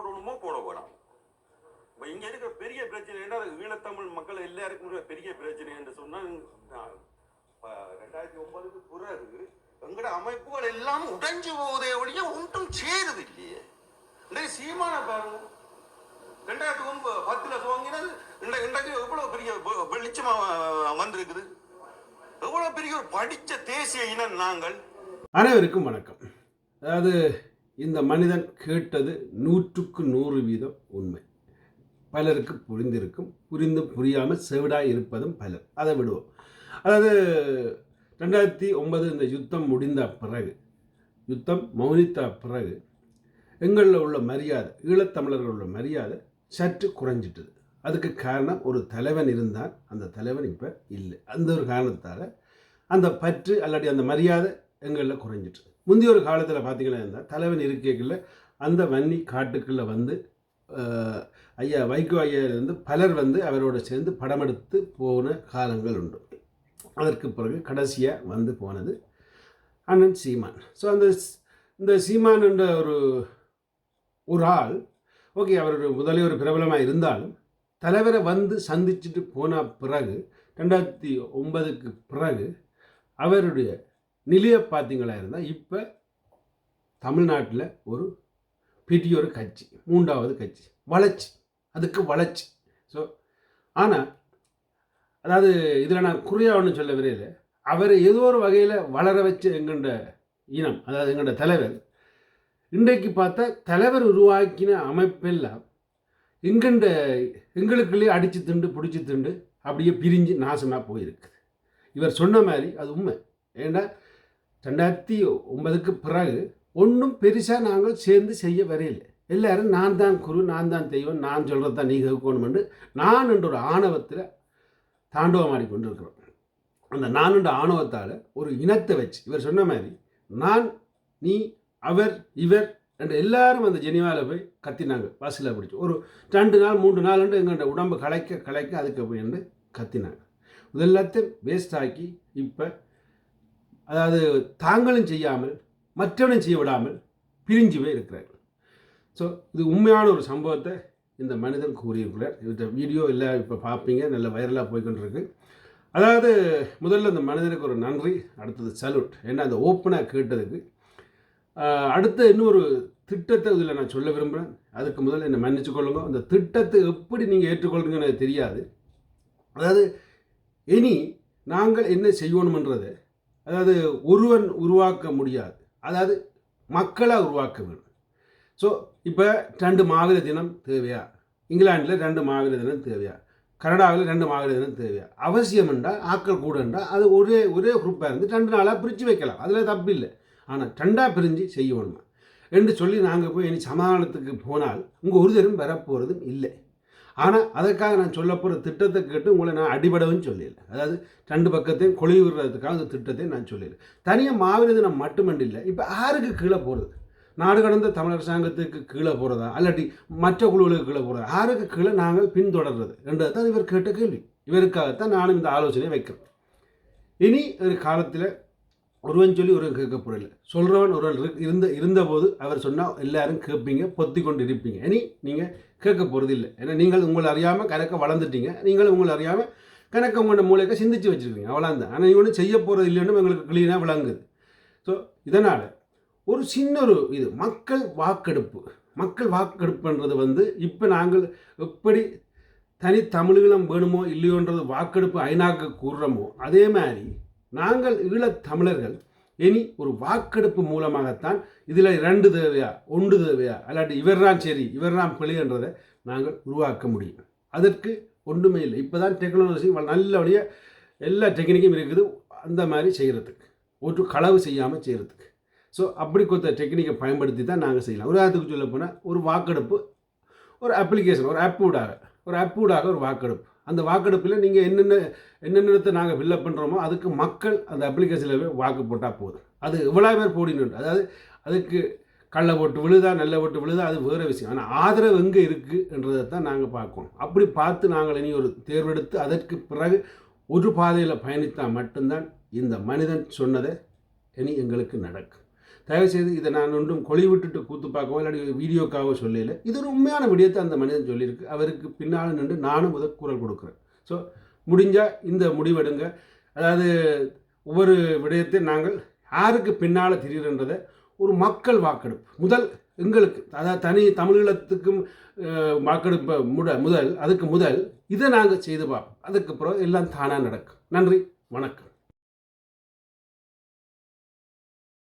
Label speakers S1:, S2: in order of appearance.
S1: போடணுமோ போட வேணாம். இப்போ இங்க இருக்கிற பெரிய பிரச்சனை என்ன? ஈழத்தமிழ் மக்கள் எல்லாருக்கும் பெரிய பிரச்சனை என்று சொன்னால் ரெண்டாயிரத்தி ஒன்பதுக்கு பிறகு எங்கட அமைப்புகள் எல்லாம் உடைஞ்சு போவதே ஒழிய ஒன்றும் சேருது இல்லையே இன்றைக்கு சீமான பாருங்க. ரெண்டாயிரத்தி ஒன்பது பத்துல துவங்கினது. இன்றைக்கு இன்றைக்கு எவ்வளவு பெரிய வெளிச்சமா வந்திருக்குது. எவ்வளவு பெரிய ஒரு படிச்ச தேசிய இனம் நாங்கள்.
S2: அனைவருக்கும் வணக்கம். அதாவது இந்த மனிதன் கேட்டது நூற்றுக்கு நூறு வீதம் உண்மை. பலருக்கு புரிந்திருக்கும் புரிந்தும் புரியாமல் செவிடாய் இருப்பதும் பலர். அதை விடுவோம். அதாவது ரெண்டாயிரத்தி ஒன்பது இந்த யுத்தம் முடிந்த பிறகு யுத்தம் மௌனித்த பிறகு எங்களில் உள்ள மரியாதை ஈழத்தமிழர்கள் உள்ள மரியாதை சற்று குறைஞ்சிட்டது. அதுக்கு காரணம் ஒரு தலைவன் இருந்தான். அந்த தலைவன் இப்போ இல்லை. அந்த ஒரு காரணத்தால் அந்த பற்று அல்லாட்டி அந்த மரியாதை எங்களில் குறைஞ்சிட்டு முந்தைய ஒரு காலத்தில் பார்த்தீங்கன்னா இருந்தால் தலைவன் இருக்கைகளில் அந்த வன்னி காட்டுக்குள்ளே வந்து ஐயா வைகோ ஐயாவிலிருந்து பலர் வந்து அவரோட சேர்ந்து படம் எடுத்து போன காலங்கள் உண்டு. அதற்கு பிறகு கடைசியாக வந்து போனது அண்ணன் சீமான். ஸோ அந்த இந்த சீமான் என்ற ஒரு ஒரு ஆள் ஓகே அவர் ஒரு முதலே ஒரு பிரபலமாக இருந்தாலும் தலைவரை வந்து சந்திச்சுட்டு போன பிறகு ரெண்டாயிரத்தி ஒன்பதுக்கு பிறகு அவருடைய நிலையை பார்த்தீங்களா இருந்தால் இப்போ தமிழ்நாட்டில் ஒரு பெரிய ஒரு கட்சி மூன்றாவது கட்சி வளர்ச்சி அதுக்கு வளர்ச்சி. ஸோ ஆனால் அதாவது இதில் நான் குறியா ஒன்று சொல்ல விரையில். அவரை ஏதோ ஒரு வகையில் வளர வச்ச எங்கண்ட இனம் அதாவது எங்கண்ட தலைவர் இன்றைக்கு பார்த்தா தலைவர் உருவாக்கின அமைப்பெல்லாம் எங்கண்ட எங்களுக்குள்ளேயே அடித்து திண்டு பிடிச்சி திண்டு அப்படியே பிரிஞ்சு நாசமாக போயிருக்குது. இவர் சொன்ன மாதிரி அது உண்மை. ஏன்னா ரெண்டாயிரத்தி ஒன்பதுக்கு பிறகு ஒன்றும் பெருசாக நாங்கள் சேர்ந்து செய்ய வரையில்லை. எல்லாரும் நான் தான் குரு நான் தான் தெய்வம் நான் சொல்கிறது தான் நீ கேட்கணுமென்று நான் என்ற ஒரு ஆணவத்தில் தாண்டவமாடி கொண்டிருக்கிறோம் அந்த நான் என்ற ஆணவத்தால் ஒரு இனத்தை வச்சு இவர் சொன்ன மாதிரி நான் நீ அவர் இவர் ரெண்டு எல்லாரும் அந்த ஜெனிவாவில் போய் கத்தினாங்க. பஸ்ஸில் பிடிச்சி ஒரு ரெண்டு நாள் மூன்று நாள் எங்கள்கிட்ட உடம்பு கலைக்க கலைக்க அதுக்கு போய் என்று கத்தினாங்க. இதெல்லாத்தையும் வேஸ்ட் ஆக்கி இப்போ அதாவது தாங்களும் செய்யாமல் மற்றவனும் செய்ய விடாமல் பிரிஞ்சு போய் இருக்கிறார்கள். ஸோ இது உண்மையான ஒரு சம்பவத்தை இந்த மனிதன் கூறியிருக்கிறார். இந்த வீடியோ எல்லாம் இப்போ பார்ப்பீங்க நல்ல வைரலாக போய்கொண்டிருக்கு. அதாவது முதல்ல அந்த மனிதனுக்கு ஒரு நன்றி அடுத்தது சல்யூட். ஏன்னா அந்த ஓப்பனாக கேட்டதுக்கு. அடுத்த இன்னொரு திட்டத்தை இதில் நான் சொல்ல விரும்புகிறேன் அதுக்கு முதல்ல என்னை மன்னிச்சு கொள்ளுங்க. அந்த திட்டத்தை எப்படி நீங்கள் ஏற்றுக்கொள்ளுங்கன்னு எனக்கு தெரியாது. அதாவது இனி நாங்கள் என்ன செய்யணுமன்றதை அதாவது ஒருவன் உருவாக்க முடியாது. அதாவது மக்களாக உருவாக்க வேணும் ஸோ இப்போ ரெண்டு மாவீர தினம் தேவையா? இங்கிலாண்டில் ரெண்டு மாவீர தினம் தேவையா? கனடாவில் ரெண்டு மாவீர தினம் தேவையா? அவசியம்ண்டா ஆக்கள் கூடண்டா அது ஒரே ஒரே குரூப்பாக இருந்து ரெண்டு நாளாக பிரித்து வைக்கலாம். அதில் தப்பு இல்லை. ஆனால் ரெண்டாக பிரிஞ்சு செய்யணுமா? என்று சொல்லி நாங்கள் போய் இனி சமாதானத்துக்கு போனால் உங்கள் ஒரு தரும் வரப்போகிறதும் இல்லை. ஆனால் அதற்காக நான் சொல்ல போகிற திட்டத்தை கேட்டு உங்களை நான் அடிபடவும் சொல்லிடல அதாவது ரெண்டு பக்கத்தையும் கொழுவி விடுறதுக்காக அந்த திட்டத்தை நான் சொல்லிடுறேன் தனியாக மாவீர தினம் மட்டுமண்டு இல்லை இப்போ யாருக்கு கீழே போகிறது நாடு கடந்த தமிழ் அரசாங்கத்துக்கு கீழே போகிறதா அல்லாட்டி மற்ற குழுவுகளுக்கு கீழே போகிறதா யாருக்கு கீழே நாங்கள் பின்தொடர்றது. என்றது தான் இவர் கேட்ட கேள்வி. இவருக்காகத்தான் நானும் இந்த ஆலோசனையை வைக்கிறேன். இனி ஒரு காலத்தில் ஒருவன் சொல்லி ஒருவன் கேட்க போறதில்ல சொல்கிறவன் ஒருவன் இருந்த இருந்தபோது அவர் சொன்னால் எல்லாரும் கேட்பீங்க பொத்தி கொண்டு இருப்பீங்க இனி நீங்கள் கேட்க போகிறது இல்லை ஏன்னா நீங்கள் உங்களை அறியாமல் கணக்க வளர்ந்துட்டீங்க. நீங்கள் உங்களை அறியாமல் கணக்க உங்களோட மூளைக்க சிந்திச்சு வச்சுருக்கீங்க. அவ்வளோதான் ஆனால் நீங்கள் ஒன்றும் செய்ய போகிறது இல்லைன்னு எங்களுக்கு கிளீனாக விளங்குது. ஸோ இதனால் ஒரு சின்ன ஒரு இது மக்கள் வாக்கெடுப்பு. மக்கள் வாக்கெடுப்புன்றது வந்து இப்போ நாங்கள் எப்படி தனி தமிழீழம் வேணுமோ இல்லையோன்றது வாக்கெடுப்பு ஐநாக்கு கூறுறோமோ அதே மாதிரி நாங்கள் ஈழத் தமிழர்கள். இனி ஒரு வாக்கெடுப்பு மூலமாகத்தான் இதில் ரெண்டு தேவையா ஒன்று தேவையா அல்லாட்டி இவர்தான் சரி இவர்தான் பிழைன்றதை நாங்கள் உருவாக்க முடியும். அதற்கு ஒன்றுமே இல்லை. இப்போ தான் டெக்னாலஜி நல்லபடியாக எல்லா டெக்னிக்கும் இருக்குது. அந்த மாதிரி செய்கிறதுக்கு ஒரு களவு செய்யாமல் செய்கிறதுக்கு ஸோ அப்படி கொடுத்த டெக்னிக்கை பயன்படுத்தி தான் நாங்கள் செய்யலாம். உதாரணத்துக்கு சொல்ல போனால் ஒரு வாக்கெடுப்பு ஒரு அப்ளிகேஷன் ஒரு ஆப் ஊடாக ஒரு ஆப் ஊடாக ஒரு வாக்கெடுப்பு. அந்த வாக்கெடுப்பில் நீங்கள் என்னென்ன என்னென்னத்தை நாங்கள் ஃபில்லப் பண்ணுறோமோ அதுக்கு மக்கள் அந்த அப்ளிகேஷனில் போய் வாக்கு போட்டால் போதும். அது இவ்வளோ பேர் போடினு அதாவது அதுக்கு கள்ள ஓட்டு விழுதா நல்ல ஓட்டு விழுதா அது வேறு விஷயம். ஆனால் ஆதரவு எங்கே இருக்குன்றதை தான் நாங்கள் பார்க்கணும். அப்படி பார்த்து நாங்கள் இனி ஒரு தேர்வெடுத்து அதற்கு பிறகு ஒரு பாதையில் பயணித்தால் மட்டும்தான் இந்த மனிதன் சொன்னதை இனி எங்களுக்கு நடக்கும். தயவுசெய்து இதை நான் ஒன்றும் கொழி விட்டுட்டு கூத்து பார்க்கவோ இல்லாட்டி வீடியோக்காகவோ சொல்லல. இது ஒரு உண்மையான விடயத்தை அந்த மனிதன் சொல்லியிருக்கு. அவருக்கு பின்னால் நின்று நானும் முதல் குரல் கொடுக்குறேன். ஸோ முடிஞ்சால் இந்த முடிவெடுங்க. அதாவது ஒவ்வொரு விடயத்தையும் நாங்கள் யாருக்கு பின்னால் திரிகிறன்றதை ஒரு மக்கள் வாக்கெடுப்பு. முதல் எங்களுக்கு அதாவது தனி தமிழீழத்துக்கும் வாக்கெடுப்பு முட முதல் அதுக்கு முதல் இதை நாங்கள் செய்து பார்ப்போம். அதுக்கப்புறம் எல்லாம் தானாக நடக்கும். நன்றி வணக்கம்.